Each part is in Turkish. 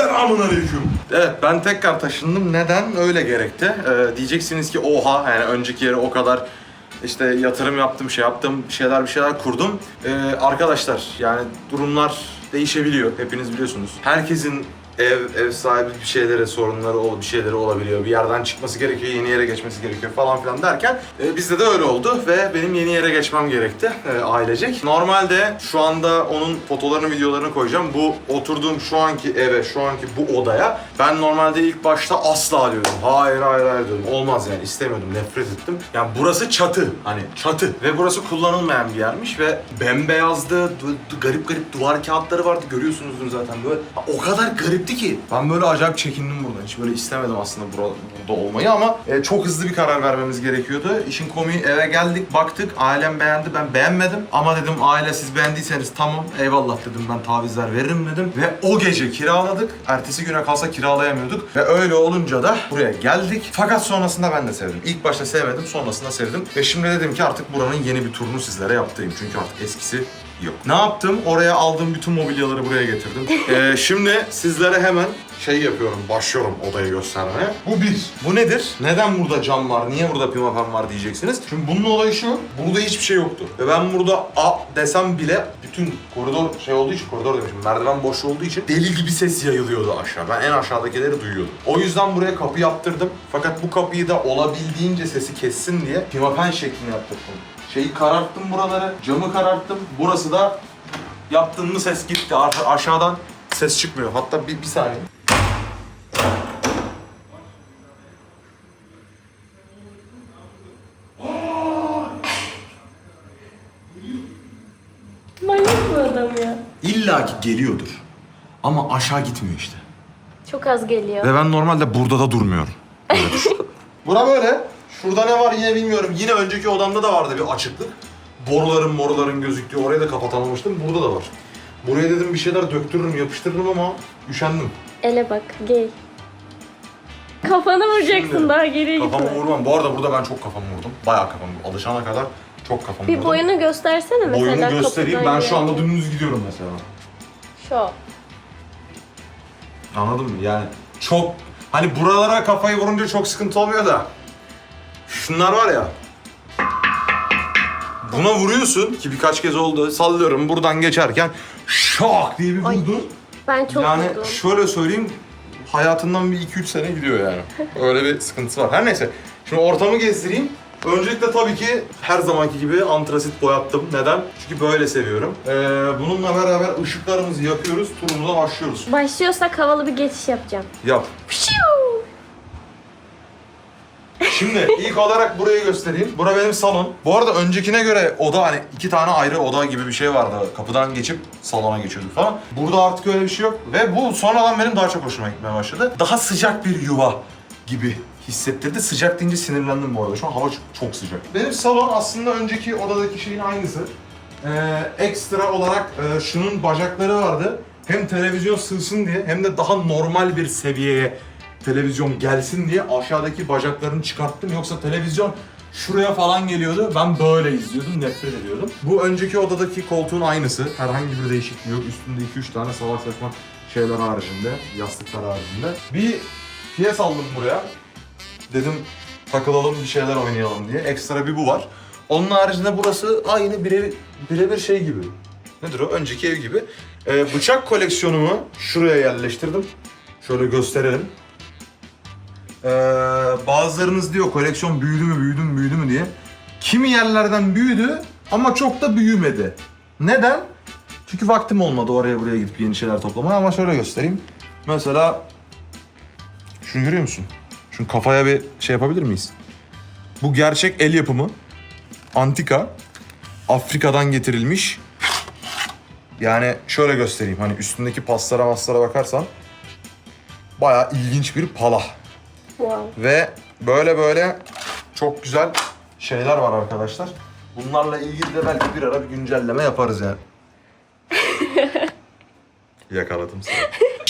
Selamun aleyküm. Evet ben tekrar taşındım. Neden? Öyle gerekti. Ee, diyeceksiniz ki oha yani önceki yere o kadar işte yatırım yaptım, şey yaptım, şeyler bir şeyler kurdum. Ee, arkadaşlar yani durumlar değişebiliyor. Hepiniz biliyorsunuz. Herkesin ev, ev sahibi bir şeylere sorunları, ol- bir şeyleri olabiliyor. Bir yerden çıkması gerekiyor, yeni yere geçmesi gerekiyor falan filan derken e, bizde de öyle oldu ve benim yeni yere geçmem gerekti e, ailecek. Normalde şu anda onun fotolarını, videolarını koyacağım. Bu oturduğum şu anki eve, şu anki bu odaya ben normalde ilk başta asla diyordum. Hayır, hayır, hayır diyordum. Olmaz yani istemiyordum, nefret ettim. Yani burası çatı, hani çatı ve burası kullanılmayan bir yermiş ve bembeyazdı, garip garip duvar kağıtları vardı görüyorsunuzdur zaten böyle. O kadar garipti ki. Ben böyle acayip çekindim buradan. Hiç böyle istemedim aslında bura- burada olmayı ama e, çok hızlı bir karar vermemiz gerekiyordu. İşin komiği eve geldik, baktık. Ailem beğendi, ben beğenmedim. Ama dedim aile siz beğendiyseniz tamam eyvallah dedim ben tavizler veririm dedim. Ve o gece kiraladık. Ertesi güne kalsa kiralayamıyorduk. Ve öyle olunca da buraya geldik. Fakat sonrasında ben de sevdim. İlk başta sevmedim, sonrasında sevdim. Ve şimdi dedim ki artık buranın yeni bir turunu sizlere yaptırayım. Çünkü artık eskisi yok. Ne yaptım? Oraya aldığım bütün mobilyaları buraya getirdim. Ee, şimdi sizlere hemen şey yapıyorum, başlıyorum odayı göstermeye. Bu bir. Bu nedir? Neden burada cam var, niye burada pimapen var diyeceksiniz. Şimdi bunun olayı şu, burada hiçbir şey yoktu. Ve ben burada A desem bile bütün koridor şey olduğu için, koridor demişim, merdiven boş olduğu için deli gibi ses yayılıyordu aşağı. Ben en aşağıdakileri duyuyordum. O yüzden buraya kapı yaptırdım. Fakat bu kapıyı da olabildiğince sesi kessin diye pimapen şeklinde yaptırdım. Şeyi kararttım buraları, camı kararttım. Burası da yaptığım mı ses gitti. Ar- aşağıdan ses çıkmıyor. Hatta bir, bir saniye. Manyak bu adam ya. İlla ki geliyordur. Ama aşağı gitmiyor işte. Çok az geliyor. Ve ben normalde burada da durmuyorum. Bura böyle. Şurada ne var yine bilmiyorum. Yine önceki odamda da vardı bir açıklık. Boruların moruların gözüktüğü orayı da kapatamamıştım. Burada da var. Buraya dedim bir şeyler döktürürüm, yapıştırırım ama üşendim. Ele bak gel. Kafanı vuracaksın Şimdi daha geriye Kafamı gitme. vurmam. Bu arada burada ben çok kafamı vurdum. Bayağı kafamı vurdum. Alışana kadar çok kafamı Bir vurdum. boyunu göstersene mesela. Boyumu göstereyim. kapıdan Ben şu anda dümdüz gidiyorum mesela. Şu. Anladın mı? Yani çok hani buralara kafayı vurunca çok sıkıntı olmuyor da şunlar var ya buna vuruyorsun ki birkaç kez oldu sallıyorum buradan geçerken şak diye bir Ay. vurdu. Ben çok yani vurdum. şöyle söyleyeyim hayatından bir 2-3 sene gidiyor yani. Öyle bir sıkıntısı var. Her neyse. Şimdi ortamı gezdireyim. Öncelikle tabii ki her zamanki gibi antrasit boyattım. Neden? Çünkü böyle seviyorum. Ee, bununla beraber ışıklarımızı yapıyoruz. Turumuza başlıyoruz. Başlıyorsak havalı bir geçiş yapacağım. Yap. Pşiu! Şimdi ilk olarak burayı göstereyim. Bura benim salon. Bu arada öncekine göre oda hani iki tane ayrı oda gibi bir şey vardı. Kapıdan geçip salona geçiyorduk falan. Burada artık öyle bir şey yok. Ve bu sonradan benim daha çok hoşuma gitmeye başladı. Daha sıcak bir yuva gibi hissettirdi. Sıcak deyince sinirlendim bu arada. Şu an hava çok, sıcak. Benim salon aslında önceki odadaki şeyin aynısı. Ee, ekstra olarak e, şunun bacakları vardı. Hem televizyon sığsın diye hem de daha normal bir seviyeye televizyon gelsin diye aşağıdaki bacaklarını çıkarttım. Yoksa televizyon şuraya falan geliyordu. Ben böyle izliyordum, nefret ediyordum. Bu önceki odadaki koltuğun aynısı. Herhangi bir değişikliği yok. Üstünde 2-3 tane salak saçma şeyler haricinde, yastıklar haricinde. Bir piyes aldım buraya. Dedim takılalım bir şeyler oynayalım diye. Ekstra bir bu var. Onun haricinde burası aynı birebir birebir şey gibi. Nedir o? Önceki ev gibi. Ee, bıçak koleksiyonumu şuraya yerleştirdim. Şöyle gösterelim. Ee, bazılarınız diyor koleksiyon büyüdü mü büyüdü mü büyüdü mü diye. Kimi yerlerden büyüdü ama çok da büyümedi. Neden? Çünkü vaktim olmadı oraya buraya gidip yeni şeyler toplamaya ama şöyle göstereyim. Mesela şunu görüyor musun? Şunu kafaya bir şey yapabilir miyiz? Bu gerçek el yapımı. Antika. Afrika'dan getirilmiş. Yani şöyle göstereyim hani üstündeki paslara maslara bakarsan bayağı ilginç bir pala. Wow. Ve böyle böyle çok güzel şeyler var arkadaşlar. Bunlarla ilgili de belki bir ara bir güncelleme yaparız yani. Yakaladım seni.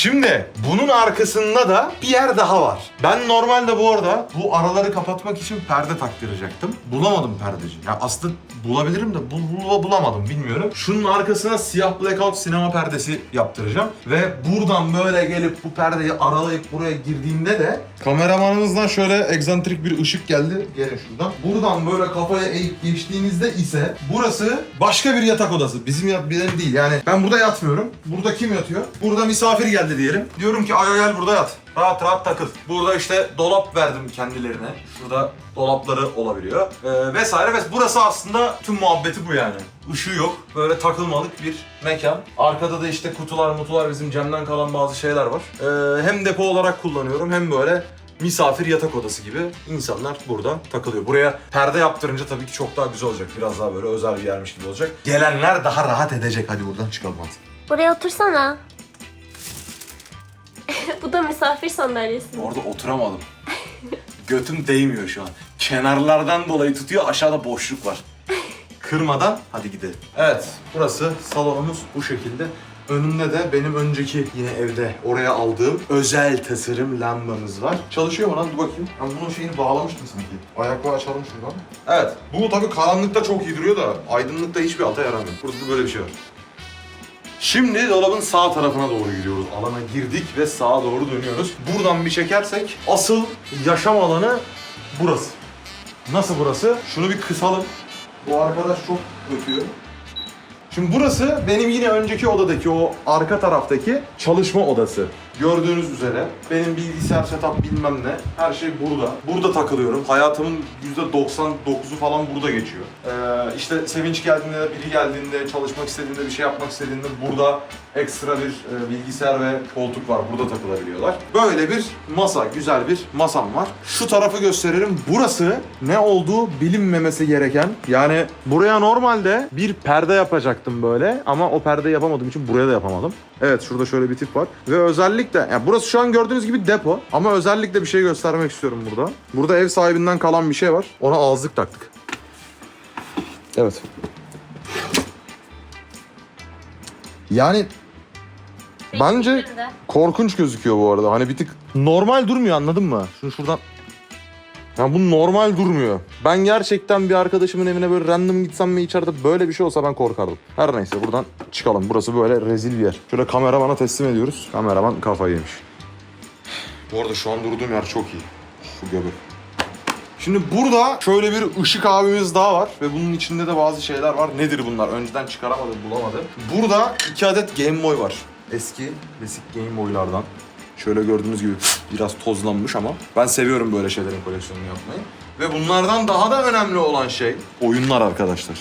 Şimdi bunun arkasında da bir yer daha var. Ben normalde bu arada bu araları kapatmak için perde taktıracaktım. Bulamadım perdeci. Ya aslında bulabilirim de bul, bul- bulamadım bilmiyorum. Şunun arkasına siyah blackout sinema perdesi yaptıracağım. Ve buradan böyle gelip bu perdeyi aralayıp buraya girdiğimde de kameramanımızdan şöyle egzantrik bir ışık geldi. Gelin şuradan. Buradan böyle kafaya eğip geçtiğinizde ise burası başka bir yatak odası. Bizim yat benim değil. Yani ben burada yatmıyorum. Burada kim yatıyor? Burada misafir geldi diyelim. Diyorum ki Aya gel burada yat. Rahat rahat takıl. Burada işte dolap verdim kendilerine. Şurada dolapları olabiliyor. Ee, vesaire. Ve burası aslında tüm muhabbeti bu yani. Işığı yok. Böyle takılmalık bir mekan. Arkada da işte kutular mutular bizim camdan kalan bazı şeyler var. Ee, hem depo olarak kullanıyorum hem böyle misafir yatak odası gibi insanlar burada takılıyor. Buraya perde yaptırınca tabii ki çok daha güzel olacak. Biraz daha böyle özel bir yermiş gibi olacak. Gelenler daha rahat edecek. Hadi buradan çıkalım hadi. Buraya otursana. Bu da misafir sandalyesi. Orada oturamadım. Götüm değmiyor şu an. Kenarlardan dolayı tutuyor, aşağıda boşluk var. Kırmadan hadi gidelim. Evet, burası salonumuz bu şekilde. Önünde de benim önceki yine evde oraya aldığım özel tasarım lambamız var. Çalışıyor mu lan? Dur bakayım. Ben bunun şeyini bağlamıştım sanki. Ayakla açalım şuradan. Evet, bu tabii karanlıkta çok iyi duruyor da aydınlıkta hiçbir alta yaramıyor. Burada da böyle bir şey var. Şimdi dolabın sağ tarafına doğru gidiyoruz. Alana girdik ve sağa doğru dönüyoruz. Buradan bir çekersek asıl yaşam alanı burası. Nasıl burası? Şunu bir kısalım. Bu arkadaş çok ötüyor. Şimdi burası benim yine önceki odadaki o arka taraftaki çalışma odası. Gördüğünüz üzere benim bilgisayar setup bilmem ne her şey burada. Burada takılıyorum. Hayatımın %99'u falan burada geçiyor. Ee, işte Sevinç geldiğinde, biri geldiğinde, çalışmak istediğinde, bir şey yapmak istediğinde burada ekstra bir e, bilgisayar ve koltuk var. Burada takılabiliyorlar. Böyle bir masa, güzel bir masam var. Şu tarafı gösteririm. Burası ne olduğu bilinmemesi gereken. Yani buraya normalde bir perde yapacaktım böyle ama o perdeyi yapamadığım için buraya da yapamadım. Evet şurada şöyle bir tip var. Ve özellikle yani burası şu an gördüğünüz gibi depo ama özellikle bir şey göstermek istiyorum burada. Burada ev sahibinden kalan bir şey var. Ona ağızlık taktık. Evet. Yani bence korkunç gözüküyor bu arada. Hani bir tık normal durmuyor anladın mı? Şunu şuradan ya bu normal durmuyor. Ben gerçekten bir arkadaşımın evine böyle random gitsem ve içeride böyle bir şey olsa ben korkardım. Her neyse buradan çıkalım. Burası böyle rezil bir yer. Şöyle kameramana teslim ediyoruz. Kameraman kafayı yemiş. Bu arada şu an durduğum yer çok iyi. Şu göbek. Şimdi burada şöyle bir ışık abimiz daha var ve bunun içinde de bazı şeyler var. Nedir bunlar? Önceden çıkaramadım, bulamadım. Burada iki adet Game Boy var. Eski, klasik Game Boy'lardan. Şöyle gördüğünüz gibi biraz tozlanmış ama ben seviyorum böyle şeylerin koleksiyonunu yapmayı. Ve bunlardan daha da önemli olan şey oyunlar arkadaşlar.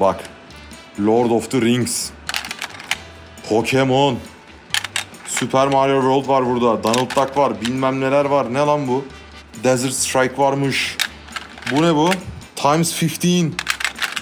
Bak. Lord of the Rings. Pokemon. Super Mario World var burada. Donald Duck var. Bilmem neler var. Ne lan bu? Desert Strike varmış. Bu ne bu? Times 15.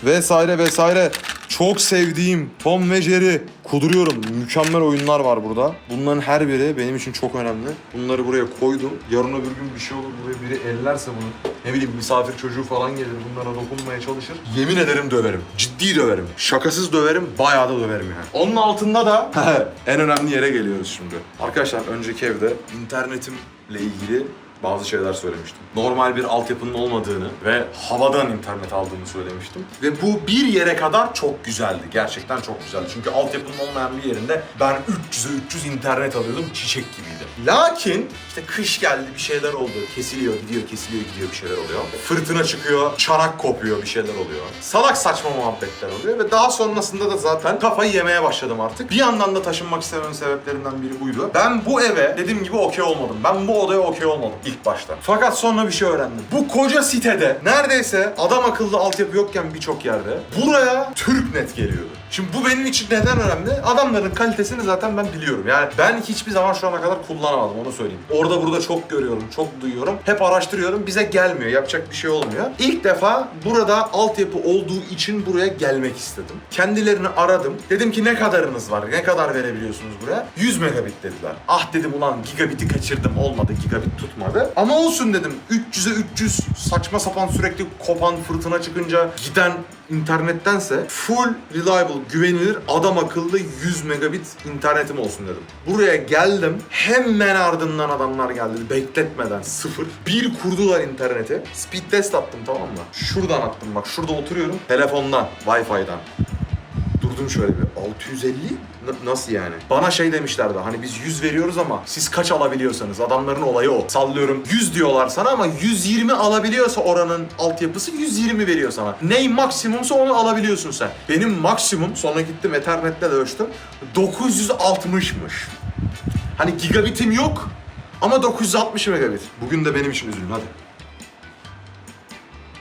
Vesaire vesaire. Çok sevdiğim Tom ve Jerry. Kuduruyorum. Mükemmel oyunlar var burada. Bunların her biri benim için çok önemli. Bunları buraya koydum. Yarın öbür gün bir şey olur buraya biri ellerse bunu. Ne bileyim misafir çocuğu falan gelir bunlara dokunmaya çalışır. Yemin ederim döverim. Ciddi döverim. Şakasız döverim. Bayağı da döverim yani. Onun altında da en önemli yere geliyoruz şimdi. Arkadaşlar önceki evde internetimle ilgili bazı şeyler söylemiştim. Normal bir altyapının olmadığını ve havadan internet aldığımı söylemiştim. Ve bu bir yere kadar çok güzeldi. Gerçekten çok güzeldi. Çünkü altyapının olmayan bir yerinde ben 300'e 300 internet alıyordum. Çiçek gibiydi. Lakin işte kış geldi bir şeyler oldu. Kesiliyor, gidiyor, kesiliyor, gidiyor bir şeyler oluyor. Fırtına çıkıyor, çanak kopuyor, bir şeyler oluyor. Salak saçma muhabbetler oluyor ve daha sonrasında da zaten kafayı yemeye başladım artık. Bir yandan da taşınmak istememin sebeplerinden biri buydu. Ben bu eve dediğim gibi okey olmadım. Ben bu odaya okey olmadım ilk başta. Fakat sonra bir şey öğrendim. Bu koca sitede neredeyse adam akıllı altyapı yokken birçok yerde buraya TürkNet geliyordu. Şimdi bu benim için neden önemli? Adamların kalitesini zaten ben biliyorum. Yani ben hiçbir zaman şu ana kadar kullanamadım onu söyleyeyim. Orada burada çok görüyorum, çok duyuyorum. Hep araştırıyorum. Bize gelmiyor. Yapacak bir şey olmuyor. İlk defa burada altyapı olduğu için buraya gelmek istedim. Kendilerini aradım. Dedim ki ne kadarınız var? Ne kadar verebiliyorsunuz buraya? 100 megabit dediler. Ah dedim ulan gigabit'i kaçırdım. Olmadı. Gigabit tutmadı. Ama olsun dedim. 300'e 300 saçma sapan sürekli kopan fırtına çıkınca giden internettense full reliable, güvenilir, adam akıllı 100 megabit internetim olsun dedim. Buraya geldim. Hemen ardından adamlar geldi. Bekletmeden sıfır. Bir kurdular interneti. Speed test attım tamam mı? Şuradan attım bak. Şurada oturuyorum. Telefondan, Wi-Fi'den. Durdum şöyle bir 650 N- nasıl yani? Bana şey demişlerdi hani biz 100 veriyoruz ama siz kaç alabiliyorsanız adamların olayı o. Sallıyorum 100 diyorlar sana ama 120 alabiliyorsa oranın altyapısı 120 veriyor sana. Ney maksimumsa onu alabiliyorsun sen. Benim maksimum sonra gittim Ethernet'te de ölçtüm 960'mış. Hani gigabitim yok ama 960 megabit. Bugün de benim için üzülün hadi.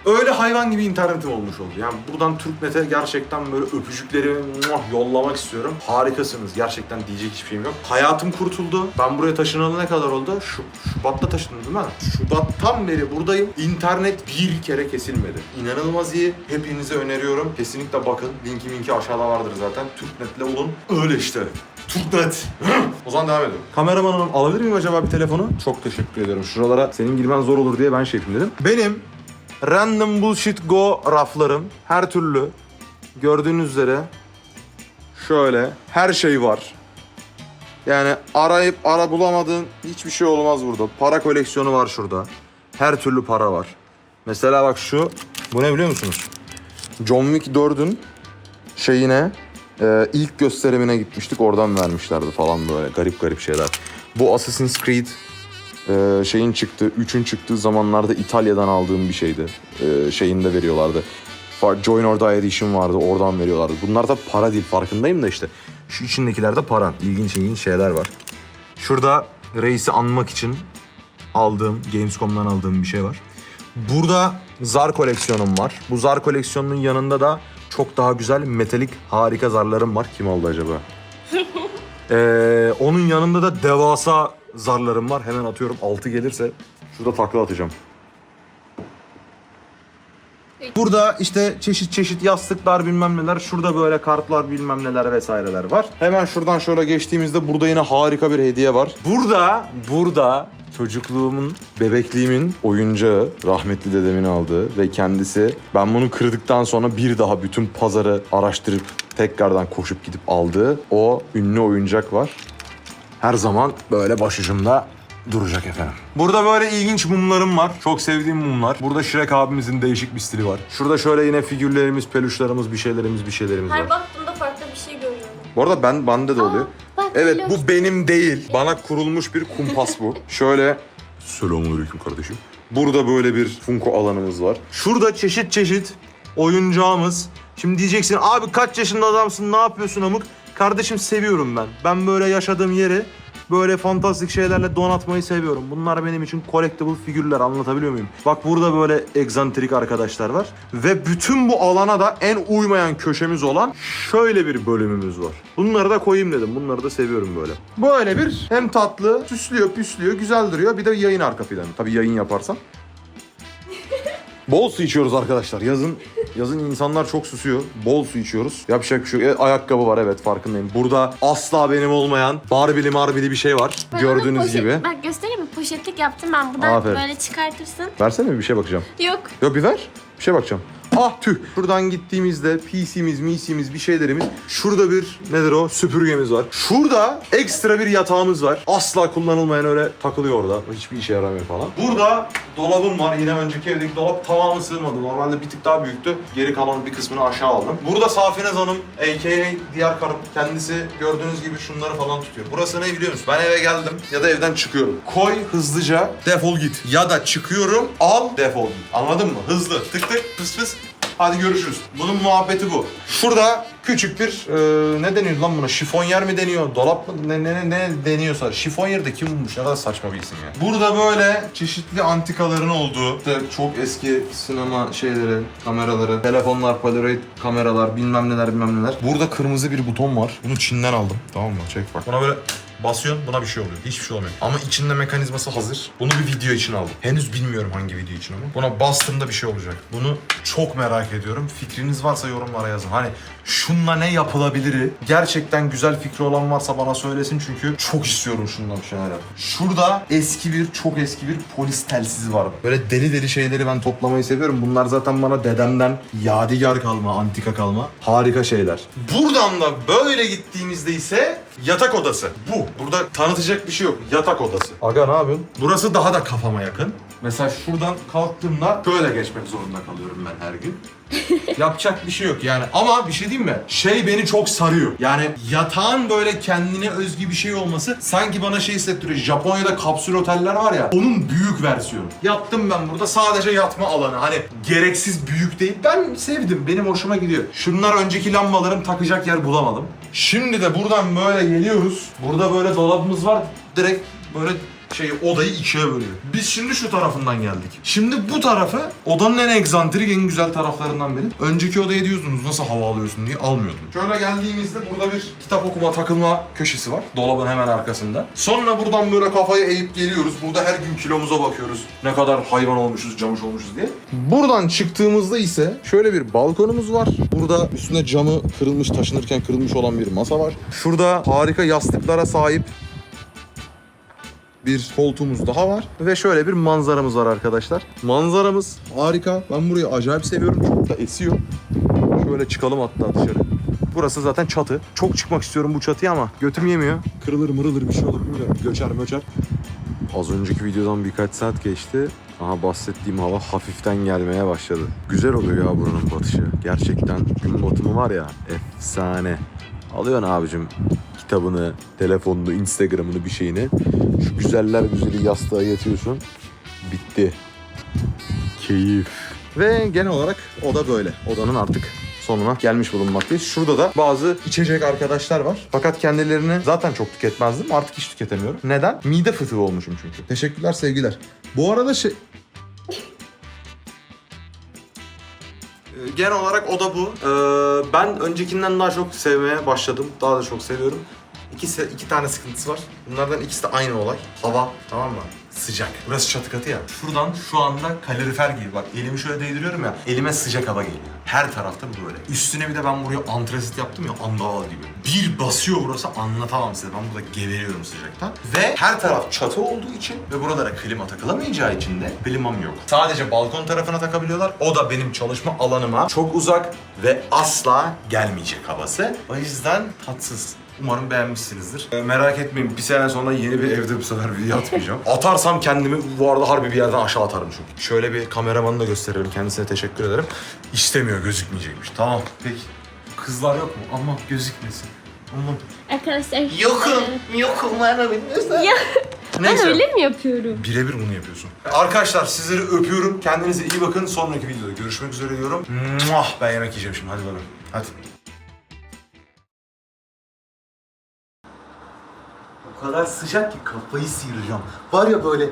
Öyle hayvan gibi internetim olmuş oldu. Yani buradan Türknet'e gerçekten böyle öpücüklerimi muah yollamak istiyorum. Harikasınız. Gerçekten diyecek hiçbir şeyim yok. Hayatım kurtuldu. Ben buraya taşınalı ne kadar oldu? Şu, Şubat'ta taşındım değil mi? Şubat'tan beri buradayım. İnternet bir kere kesilmedi. İnanılmaz iyi. Hepinize öneriyorum. Kesinlikle bakın. Linki minki aşağıda vardır zaten. Türknet'le olun. Öyle işte. Türknet. o zaman devam edelim. Kameramanım alabilir miyim acaba bir telefonu? Çok teşekkür ediyorum. Şuralara senin girmen zor olur diye ben şey dedim. Benim Random Bullshit Go raflarım her türlü gördüğünüz üzere şöyle her şey var. Yani arayıp ara bulamadığın hiçbir şey olmaz burada. Para koleksiyonu var şurada. Her türlü para var. Mesela bak şu, bu ne biliyor musunuz? John Wick 4'ün şeyine e, ilk gösterimine gitmiştik oradan vermişlerdi falan böyle garip garip şeyler. Bu Assassin's Creed e, şeyin çıktı, 3'ün çıktığı zamanlarda İtalya'dan aldığım bir şeydi. E, şeyinde veriyorlardı. Fa- Join or Die Edition vardı, oradan veriyorlardı. Bunlar da para değil, farkındayım da işte. Şu içindekilerde para. İlginç ilginç şeyler var. Şurada reisi anmak için aldığım, Gamescom'dan aldığım bir şey var. Burada zar koleksiyonum var. Bu zar koleksiyonunun yanında da çok daha güzel metalik harika zarlarım var. Kim aldı acaba? Ee, onun yanında da devasa zarlarım var. Hemen atıyorum 6 gelirse şurada takla atacağım. Burada işte çeşit çeşit yastıklar bilmem neler. Şurada böyle kartlar bilmem neler vesaireler var. Hemen şuradan şöyle geçtiğimizde burada yine harika bir hediye var. Burada, burada çocukluğumun, bebekliğimin oyuncağı rahmetli dedemin aldığı ve kendisi ben bunu kırdıktan sonra bir daha bütün pazarı araştırıp tekrardan koşup gidip aldığı o ünlü oyuncak var. Her zaman böyle başucumda duracak efendim. Burada böyle ilginç mumlarım var. Çok sevdiğim mumlar. Burada Shrek abimizin değişik bir stili var. Şurada şöyle yine figürlerimiz, peluşlarımız, bir şeylerimiz, bir şeylerimiz var. Her baktığımda farklı bir şey görüyorum. Bu arada ben bende de oluyor. bak, evet bu benim değil. Bana kurulmuş bir kumpas bu. Şöyle Selamünaleyküm kardeşim. Burada böyle bir Funko alanımız var. Şurada çeşit çeşit oyuncağımız. Şimdi diyeceksin abi kaç yaşında adamsın ne yapıyorsun amık? Kardeşim seviyorum ben. Ben böyle yaşadığım yeri böyle fantastik şeylerle donatmayı seviyorum. Bunlar benim için collectible figürler anlatabiliyor muyum? Bak burada böyle egzantrik arkadaşlar var. Ve bütün bu alana da en uymayan köşemiz olan şöyle bir bölümümüz var. Bunları da koyayım dedim. Bunları da seviyorum böyle. Böyle bir hem tatlı, süslüyor, püslüyor, güzel duruyor. Bir de yayın arka planı. Tabii yayın yaparsam. Bol su içiyoruz arkadaşlar. Yazın yazın insanlar çok susuyor. Bol su içiyoruz. Yapacak bir şey yok. E, ayakkabı var evet farkındayım. Burada asla benim olmayan barbili marbili bir şey var. Ben Gördüğünüz poşet- gibi. Bak göstereyim mi? Poşetlik yaptım ben. Buradan Aferin. böyle çıkartırsın. Versene mi bir şey bakacağım. Yok. Yok bir ver. Bir şey bakacağım. Ah tüh. Şuradan gittiğimizde PC'miz, MC'miz bir şeylerimiz. Şurada bir nedir o? Süpürgemiz var. Şurada ekstra bir yatağımız var. Asla kullanılmayan öyle takılıyor orada. Hiçbir işe yaramıyor falan. Burada dolabım var. Yine önceki evdeki dolap tamamı sığmadı. Normalde bir tık daha büyüktü. Geri kalan bir kısmını aşağı aldım. Burada Safinaz Hanım a.k.a. diğer karım. Kendisi gördüğünüz gibi şunları falan tutuyor. Burası ne biliyor musun? Ben eve geldim ya da evden çıkıyorum. Koy hızlıca defol git. Ya da çıkıyorum al defol git. Anladın mı? Hızlı tık tık pıs pıs. Hadi görüşürüz. Bunun muhabbeti bu. Şurada küçük bir e, ne deniyor lan buna? Şifonyer mi deniyor? Dolap mı? Ne, ne, ne, deniyorsa. Şifonyer de kim bulmuş? Ne kadar saçma bir isim ya. Burada böyle çeşitli antikaların olduğu, işte çok eski sinema şeyleri, kameraları, telefonlar, polaroid kameralar, bilmem neler bilmem neler. Burada kırmızı bir buton var. Bunu Çin'den aldım. Tamam mı? Çek bak. Buna böyle Basıyorsun buna bir şey oluyor. Hiçbir şey olmuyor. Ama içinde mekanizması hazır. Bunu bir video için aldım. Henüz bilmiyorum hangi video için ama. Buna bastığımda bir şey olacak. Bunu çok merak ediyorum. Fikriniz varsa yorumlara yazın. Hani şunla ne yapılabilir? Gerçekten güzel fikri olan varsa bana söylesin çünkü çok istiyorum şundan bir şeyler. Şurada eski bir, çok eski bir polis telsizi var. Böyle deli deli şeyleri ben toplamayı seviyorum. Bunlar zaten bana dedemden yadigar kalma, antika kalma. Harika şeyler. Buradan da böyle gittiğimizde ise yatak odası. Bu. Burada tanıtacak bir şey yok. Yatak odası. Aga ne yapıyorsun? Burası daha da kafama yakın. Mesela şuradan kalktığımda şöyle geçmek zorunda kalıyorum ben her gün. Yapacak bir şey yok yani. Ama bir şey diyeyim mi? Şey beni çok sarıyor. Yani yatağın böyle kendine özgü bir şey olması sanki bana şey hissettiriyor. Japonya'da kapsül oteller var ya onun büyük versiyonu. Yattım ben burada sadece yatma alanı. Hani gereksiz büyük değil. Ben sevdim. Benim hoşuma gidiyor. Şunlar önceki lambalarım takacak yer bulamadım. Şimdi de buradan böyle geliyoruz. Burada böyle dolabımız var. Direkt böyle şey odayı ikiye bölüyor. Biz şimdi şu tarafından geldik. Şimdi bu tarafı odanın en egzantrik en güzel taraflarından biri. Önceki odaya diyordunuz nasıl hava alıyorsun diye almıyordum. Şöyle geldiğimizde burada bir kitap okuma takılma köşesi var. Dolabın hemen arkasında. Sonra buradan böyle kafayı eğip geliyoruz. Burada her gün kilomuza bakıyoruz. Ne kadar hayvan olmuşuz, camış olmuşuz diye. Buradan çıktığımızda ise şöyle bir balkonumuz var. Burada üstüne camı kırılmış, taşınırken kırılmış olan bir masa var. Şurada harika yastıklara sahip bir koltuğumuz daha var ve şöyle bir manzaramız var arkadaşlar. Manzaramız harika. Ben burayı acayip seviyorum. Çok da esiyor. Şöyle çıkalım hatta dışarı. Burası zaten çatı. Çok çıkmak istiyorum bu çatıya ama götüm yemiyor. Kırılır mırılır bir şey olur bilmiyorum. Göçer möçer. Az önceki videodan birkaç saat geçti. Aha bahsettiğim hava hafiften gelmeye başladı. Güzel oluyor ya buranın batışı. Gerçekten gün batımı var ya efsane. Alıyorsun abicim kitabını, telefonunu, instagramını bir şeyini. Şu güzeller güzeli yastığa yatıyorsun. Bitti. Keyif. Ve genel olarak oda böyle. Odanın artık sonuna gelmiş bulunmaktayız. Şurada da bazı içecek arkadaşlar var. Fakat kendilerini zaten çok tüketmezdim. Artık hiç tüketemiyorum. Neden? Mide fıtığı olmuşum çünkü. Teşekkürler sevgiler. Bu arada şey... Genel olarak o da bu. Ee, ben öncekinden daha çok sevmeye başladım. Daha da çok seviyorum. İki, se- iki tane sıkıntısı var. Bunlardan ikisi de aynı olay. Hava tamam mı? Sıcak. Burası çatı katı ya. Şuradan şu anda kalorifer gibi. Bak elimi şöyle değdiriyorum ya. Elime sıcak hava geliyor. Her tarafta bu böyle. Üstüne bir de ben buraya antrasit yaptım ya andal gibi. Bir basıyor burası anlatamam size. Ben burada geberiyorum sıcaktan. Ve her taraf çatı olduğu için ve buralara klima takılamayacağı için de klimam yok. Sadece balkon tarafına takabiliyorlar. O da benim çalışma alanıma çok uzak ve asla gelmeyecek havası. O yüzden tatsız. Umarım beğenmişsinizdir. Ee, merak etmeyin bir sene sonra yeni bir evde bu sefer video atmayacağım. Atarsam kendimi bu arada harbi bir yerden aşağı atarım çünkü. Şöyle bir kameramanı da gösterelim. Kendisine teşekkür ederim. İstemiyor gözükmeyecekmiş. Tamam peki. Kızlar yok mu? Ama gözükmesin. Aman. Arkadaşlar. Yokum. Yokum ben Ya ben Neyse. öyle mi yapıyorum? Birebir bunu yapıyorsun. Arkadaşlar sizleri öpüyorum. Kendinize iyi bakın. Sonraki videoda görüşmek üzere diyorum. Muah, ben yemek yiyeceğim şimdi. Hadi bakalım. Hadi. Kadar sıcak ki kafayı sıyıracağım. Var ya böyle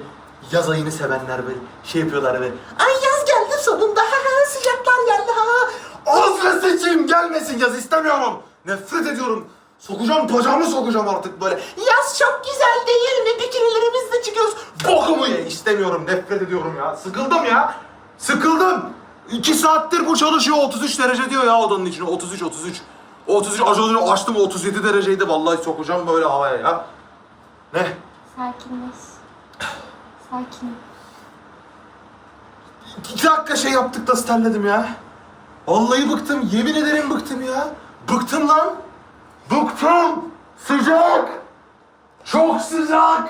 yaz ayını sevenler böyle şey yapıyorlar böyle. Ay yaz geldi sonunda ha ha sıcaklar geldi ha. Ağzına sıçayım gelmesin yaz istemiyorum. Nefret ediyorum. Sokacağım bacağımı sokacağım artık böyle. Yaz çok güzel değil mi? Bikinilerimizle çıkıyoruz. Bokumu ye istemiyorum. Nefret ediyorum ya. Sıkıldım ya. Sıkıldım. İki saattir bu çalışıyor 33 derece diyor ya odanın içine 33 33. 33 az önce açtım 37 dereceydi vallahi sokacağım böyle havaya ya. Ne? Sakinleş. Sakin. İki dakika şey yaptık da sterledim ya. Vallahi bıktım. Yemin ederim bıktım ya. Bıktım lan. Bıktım. Sıcak. Çok sıcak.